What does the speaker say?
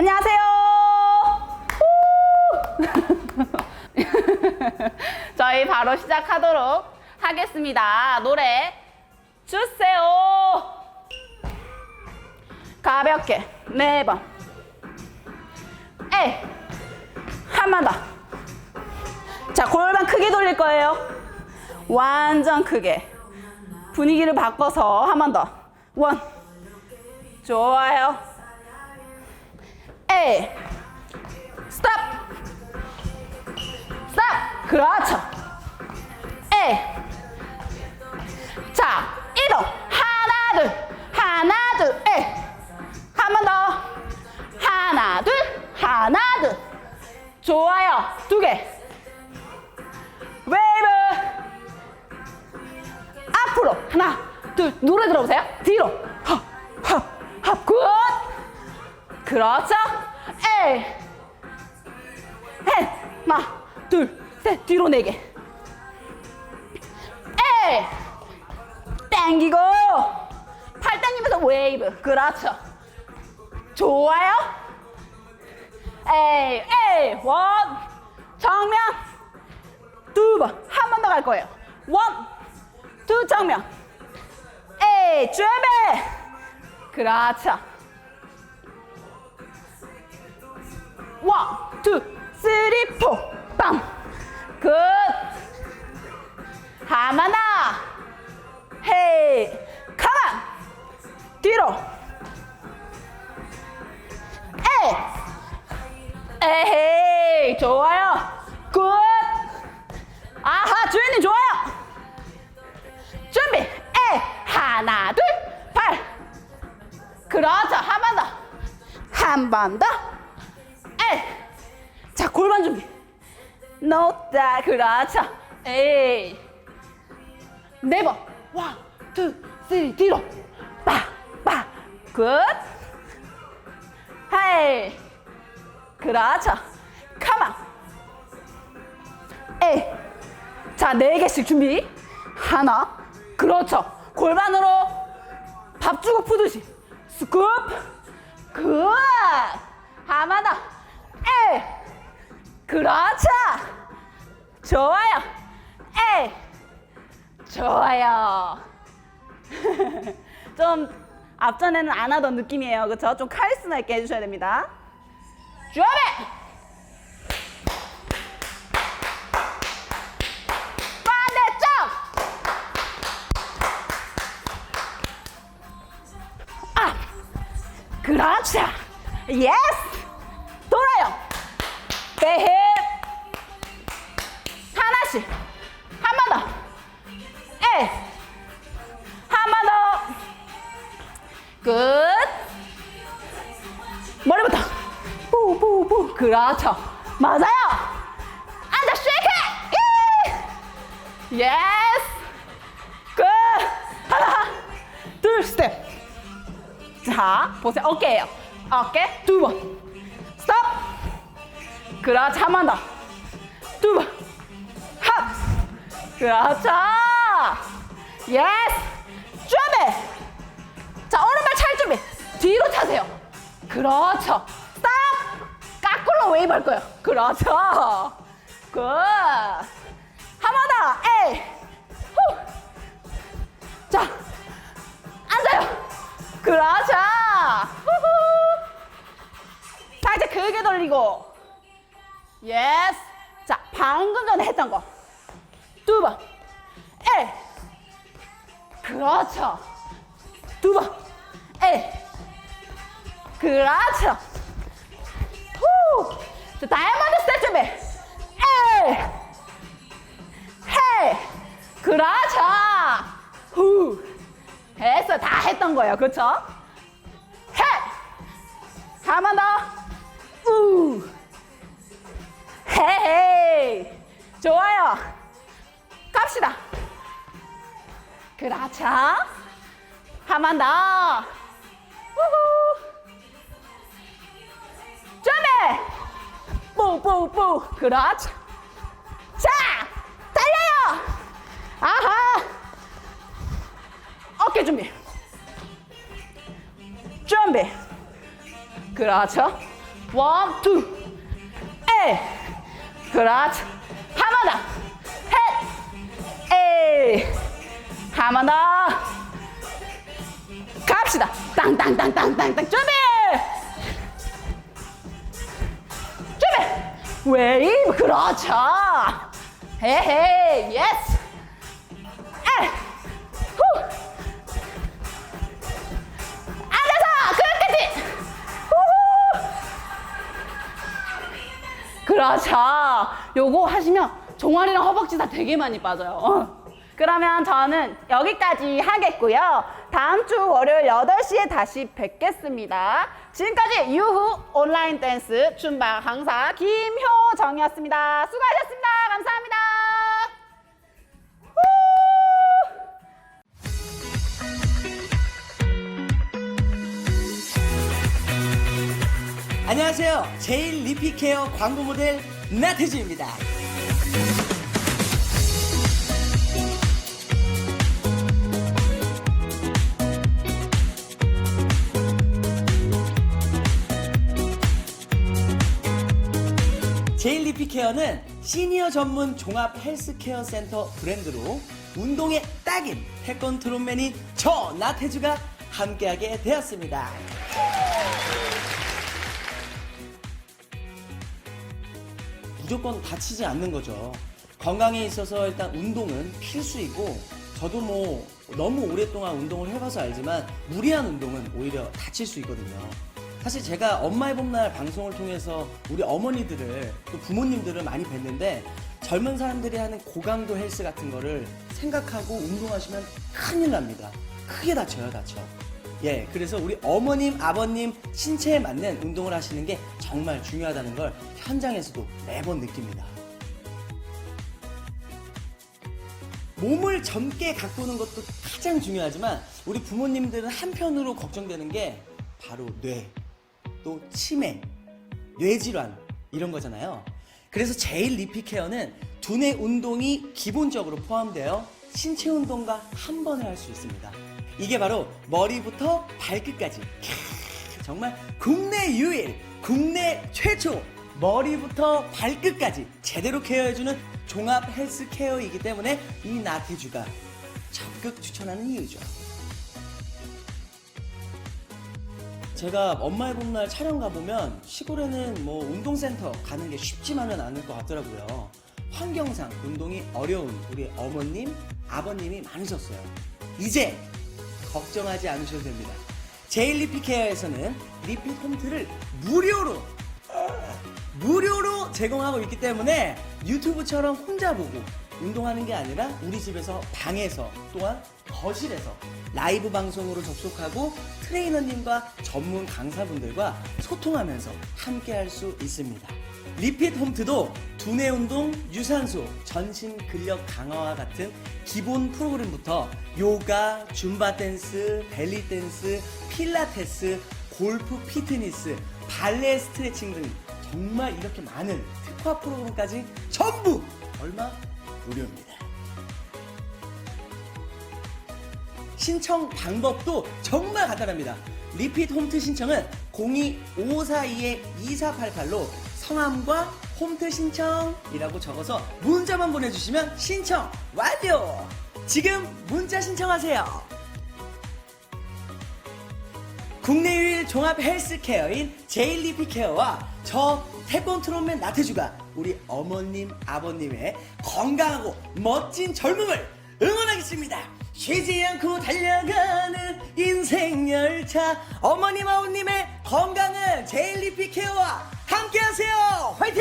안녕하세요. 후! 저희 바로 시작하도록 하겠습니다. 노래 주세요. 가볍게 네 번. 에. 한번 더. 자, 골반 크게 돌릴 거예요. 완전 크게. 분위기를 바꿔서 한 번 더. 원. 좋아요. 에. 스톱. 스톱. 그렇죠. 에. 자, 이동. 하나, 둘. 하나, 둘. 에. 한 번 더. 하나, 둘. 하나, 둘. 좋아요. 두 개. 웨이브. 앞으로. 하나, 둘. 노래 들어보세요. 뒤로. 헉, 헉, 헉. 굿. 그렇죠. 해. 하나, 둘, 셋. 뒤로 네 개. 에이. 땡기고. 팔 당기면서 웨이브. 그렇죠. 좋아요. 에이, 에이, 원, 정면, 두 번, 한 번 더 갈 거예요. 원, 투, 정면, 에이, 준비, 그렇죠. 원, 투, 쓰리, 포, 빵, 굿. 하나, 헤이, 가만, 뒤로, 에이. 에헤이 좋아요. 굿. 아하 주인님 좋아요. 준비. 에 하나 둘발 그렇죠 한 번 더 한 번더에자 골반 준비 놓다 그렇죠 에이 네 번 원, 투, 쓰리 뒤로 빠 빠굿 헤이 그렇죠. 가만. 에이. 자, 네 개씩 준비. 하나. 그렇죠. 골반으로 밥 주고 푸듯이. 스쿱. 굿. 하나 더. 에이. 그렇죠. 좋아요. 에이. 좋아요. 좀 앞전에는 안 하던 느낌이에요. 그렇죠? 좀 카리스마 있게 해주셔야 됩니다. 반대쪽! 아! 그렇죠! 예스! 돌아요! 배힙! 한 번 더! 끝! 머리부터! 뿌뿌뿌 그렇죠. 맞아요. 앉아 쉐이크. 예! 예스 끝. 하나 둘 스텝. 자 보세요. 어깨예요. 어깨. 두 번. 스톱. 그렇죠. 한번 더. 두 번. 합 그렇죠 예스 준비! 자 오른발 찰 준비? 뒤로 차세요. 그렇죠. 스탑! 까꿀로 웨이브 할 거예요. 그렇죠. 굿 한 번 더. 에이 후 자 앉아요. 그렇죠. 후후. 살짝 크게 돌리고. 예스 자 방금 전에 했던 거 두 번. 에이 그렇죠 두 번 에이 그렇죠. 후. 자, 다이아몬드 스텝 준비. 에이. 헤이. 그렇죠. 후. 했어. 다 했던 거예요. 그렇죠? 헤. 한번 더. 우. 헤이. 좋아요. 그렇죠. 한번 더. 우후. 준비! 뿌뿌뿌 그렇죠 자 달려요 아하 어깨 준비 준비 그렇죠 원, 투, 에이. 그렇지. 한번 더. 한번 더. 갑시다. 땅땅땅땅땅땅 준비. 준비. 웨이브 그렇죠. 헤헤 예스. 에. 후. 앉아서 끝까지. 후후. 그렇죠. 요거 하시면 종아리랑 허벅지 다 되게 많이 빠져요. 어. 그러면 저는 여기까지 하겠고요. 다음 주 월요일 8시에 다시 뵙겠습니다. 지금까지 유후 온라인 댄스 춤바 강사 김효정이었습니다. 수고하셨습니다. 감사합니다. 후! 안녕하세요. 제일 리피케어 광고 모델 나태주입니다. 리피케어는 시니어 전문 종합 헬스케어 센터 브랜드로 운동에 딱인 태권 트롯맨인 저 나태주가 함께하게 되었습니다. 무조건 다치지 않는 거죠. 건강에 있어서 일단 운동은 필수이고 저도 뭐 너무 오랫동안 운동을 해봐서 알지만 무리한 운동은 오히려 다칠 수 있거든요. 사실 제가 엄마의 봄날 방송을 통해서 우리 어머니들을 또 부모님들을 많이 뵀는데 젊은 사람들이 하는 고강도 헬스 같은 거를 생각하고 운동하시면 큰일 납니다. 크게 다쳐요, 다쳐. 예, 그래서 우리 어머님, 아버님 신체에 맞는 운동을 하시는 게 정말 중요하다는 걸 현장에서도 매번 느낍니다. 몸을 젊게 가꾸는 것도 가장 중요하지만 우리 부모님들은 한편으로 걱정되는 게 바로 뇌, 또 치매, 뇌질환 이런 거잖아요. 그래서 제일 리피 케어는 두뇌 운동이 기본적으로 포함되어 신체 운동과 한 번에 할 수 있습니다. 이게 바로 머리부터 발끝까지 캬, 정말 국내 유일, 국내 최초 머리부터 발끝까지 제대로 케어해주는 종합 헬스 케어이기 때문에 이 나태주가 적극 추천하는 이유죠. 제가 엄마의 봄날 촬영 가보면 시골에는 뭐 운동센터 가는 게 쉽지만은 않을 것 같더라고요. 환경상 운동이 어려운 우리 어머님, 아버님이 많으셨어요. 이제 걱정하지 않으셔도 됩니다. 제일 리피 케어에서는 리피 홈트를 무료로 무료로 제공하고 있기 때문에 유튜브처럼 혼자 보고 운동하는 게 아니라 우리 집에서 방에서 또한 거실에서 라이브 방송으로 접속하고 트레이너님과 전문 강사분들과 소통하면서 함께 할 수 있습니다. 리핏 홈트도 두뇌 운동, 유산소, 전신 근력 강화와 같은 기본 프로그램부터 요가, 줌바 댄스, 벨리 댄스, 필라테스, 골프 피트니스, 발레 스트레칭 등 정말 이렇게 많은 특화 프로그램까지 전부 얼마 무료입니다. 신청 방법도 정말 간단합니다. 리핏 홈트 신청은 02-542-2488로 성함과 홈트 신청이라고 적어서 문자만 보내주시면 신청 완료! 지금 문자 신청하세요. 국내 유일 종합 헬스케어인 제일리피 케어와 저 태권 트롯맨 나태주가 우리 어머님 아버님의 건강하고 멋진 젊음을 응원하겠습니다 쉬지 않고 달려가는 인생 열차 어머님 아버님의 건강을 제일리피 케어와 함께하세요 화이팅!